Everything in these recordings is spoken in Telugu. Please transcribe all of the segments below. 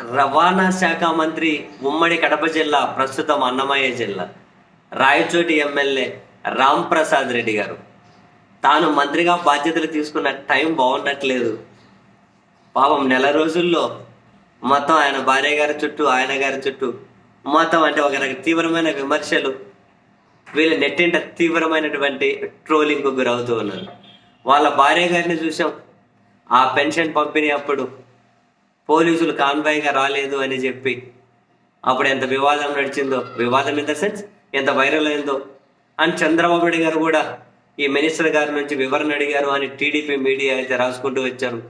రవాణా శాఖ మంత్రి ఉమ్మడి కడప జిల్లా ప్రస్తుతం అన్నమయ్య జిల్లా. రాయచోటి ఎమ్మెల్యే రామ్ ప్రసాద్ రెడ్డి గారు. తాను మంత్రిగా బాధ్యతలు తీసుకున్న టైం బాగుండట్లేదు. పాపం నెల రోజుల్లో మొత్తం ఆయన భార్య గారి చుట్టూ ఆయన గారి చుట్టూ మొత్తం అంటే ఒక తీవ్రమైన విమర్శలు. వీళ్ళు నెట్టింట తీవ్రమైనటువంటి ట్రోలింగ్కు గురవుతూ ఉన్నారు. వాళ్ళ భార్య గారిని చూసాం. ఆ పెన్షన్ పంపిణీ అప్పుడు పోలీసులు కాన్వాయ్గా రాలేదు అని చెప్పి. అప్పుడు ఎంత వివాదం నడిచిందో వివాదం ఇన్ ద సెన్స్ ఎంత వైరల్ అయిందో. అండ్ చంద్రబాబు నాయుడు గారు కూడా ఈ మినిస్టర్ గారి నుంచి వివరణ అడిగారు అని టీడీపీ మీడియా అయితే రాసుకుంటూ వచ్చారు.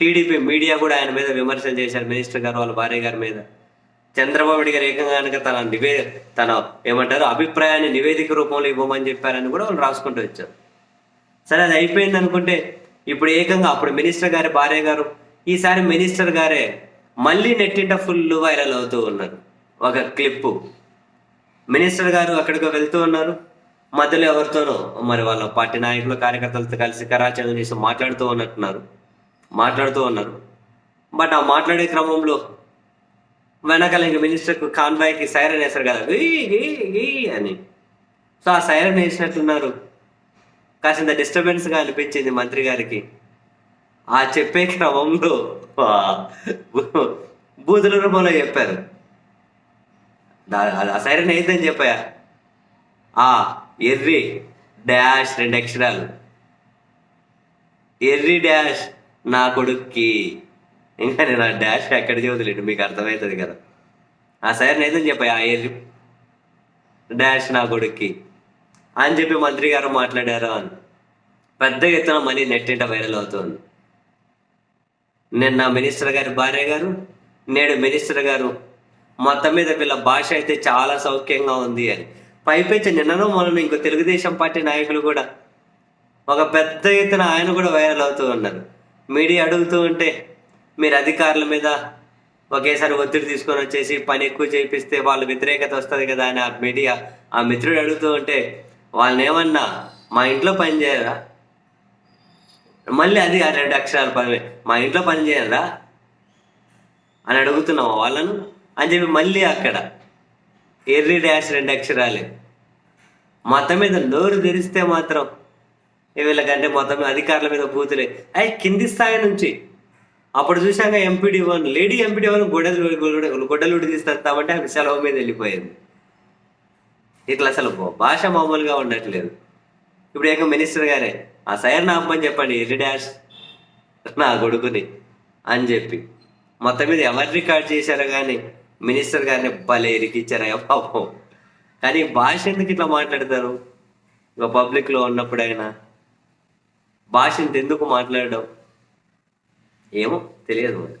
టీడీపీ మీడియా కూడా ఆయన మీద విమర్శలు చేశారు మినిస్టర్ గారు వాళ్ళ భార్య గారి మీద. చంద్రబాబు నాయుడు గారు ఏకంగా కనుక తన నివే తన ఏమంటారు అభిప్రాయాన్ని నివేదిక రూపంలో ఇవ్వమని చెప్పారని కూడా వాళ్ళు రాసుకుంటూ వచ్చారు. సరే అది అయిపోయింది అనుకుంటే ఇప్పుడు ఏకంగా అప్పుడు మినిస్టర్ గారి భార్య గారు ఈసారి మినిస్టర్ గారే మళ్ళీ నెట్టింట ఫుల్ వైరల్ అవుతూ ఉన్నారు. ఒక క్లిప్పు మినిస్టర్ గారు అక్కడికి వెళ్తూ ఉన్నారు. మధ్యలో ఎవరితోనో మరి వాళ్ళ పార్టీ నాయకులు కార్యకర్తలతో కలిసి కరాచరణ చేసి మాట్లాడుతూ ఉన్నట్టున్నారు. మాట్లాడుతూ ఉన్నారు. బట్ ఆ మాట్లాడే క్రమంలో వెనకాల ఇంక మినిస్టర్కు కాన్వాయ్కి సైరన్ వేశారు కదా. గీ గీ అని. సో ఆ సైరన్ వేసినట్టున్నారు. కాసింత డిస్టర్బెన్స్గా అనిపించింది మంత్రి గారికి. ఆ చెప్పే క్రమంలో ఆ, బూతుల రూపంలో చెప్పారు. దా- ఆ సైరన్ అయిద్దని చెప్పాయా? ఆ ఎర్రి డాష్ రెండు అక్షరాలు. ఎర్రి డాష్ నా కొడుక్కి. ఇంకా నేను ఆ డాష్ ఎక్కడ చదువుతులేండి మీకు అర్థమవుతుంది కదా. ఆ సైరన్ అయిద్దని చెప్పాయి? ఆ ఎర్రి డాష్ నా కొడుక్కి. అని చెప్పి మంత్రి గారు మాట్లాడారు అని. పెద్ద ఎత్తున మళ్ళీ నెట్టింట వైరల్ అవుతుంది. నిన్న మినిస్టర్ గారి భార్య గారు నేడు మినిస్టర్ గారు మొత్తం మీద వీళ్ళ భాష అయితే చాలా సౌఖ్యంగా ఉంది అని. పైపెచ్చి నిన్ననో మొన్న ఇంకో తెలుగుదేశం పార్టీ నాయకులు కూడా ఒక పెద్ద ఎత్తున ఆయన కూడా వైరల్ అవుతూ ఉన్నారు. మీడియా అడుగుతూ ఉంటే మీరు అధికారుల మీద ఒకేసారి ఒత్తిడి తీసుకొని వచ్చేసి పని ఎక్కువ చేపిస్తే వాళ్ళ వ్యతిరేకత వస్తుంది కదా అని ఆ మీడియా ఆ మిత్రుడు అడుగుతూ ఉంటే వాళ్ళని ఏమన్నా మా ఇంట్లో పని చేయరా? మళ్ళీ అది ఆ రెండు అక్షరాలు పని మా ఇంట్లో పని చేయాలరా అని అడుగుతున్నాం వాళ్ళను? అని చెప్పి మళ్ళీ అక్కడ ఎర్రి డాష్ రెండు అక్షరాలే. మొత్తం మీద నోరు తెరిస్తే మాత్రం వీళ్ళకంటే మొత్తం అధికారుల మీద బూతులే. అయి కింది స్థాయి నుంచి. అప్పుడు చూశాక MPD one lady MPD one గొడ్డలు గొడ్డలు- గొడ్డలు తీస్తామంటే ఆమె సెలవు మీద వెళ్ళిపోయింది. ఇట్లా అసలు భాష మామూలుగా ఉండట్లేదు. ఇప్పుడు ఏక మినిస్టర్ గారే ఆ సైర్ ఆపమని చెప్పండి ఎల్లి డాష్? నా కొడుకుని అని చెప్పి. మొత్తం మీద ఎవరు రికార్డ్ చేశారో కానీ మినిస్టర్ గారిని భలే ఇరికిచ్చారా పాపం. కానీ భాష ఎందుకు ఇట్లా మాట్లాడతారు? ఇంకా పబ్లిక్లో ఉన్నప్పుడైనా భాష ఇంత ఎందుకు మాట్లాడడం? ఏమో తెలియదు మరి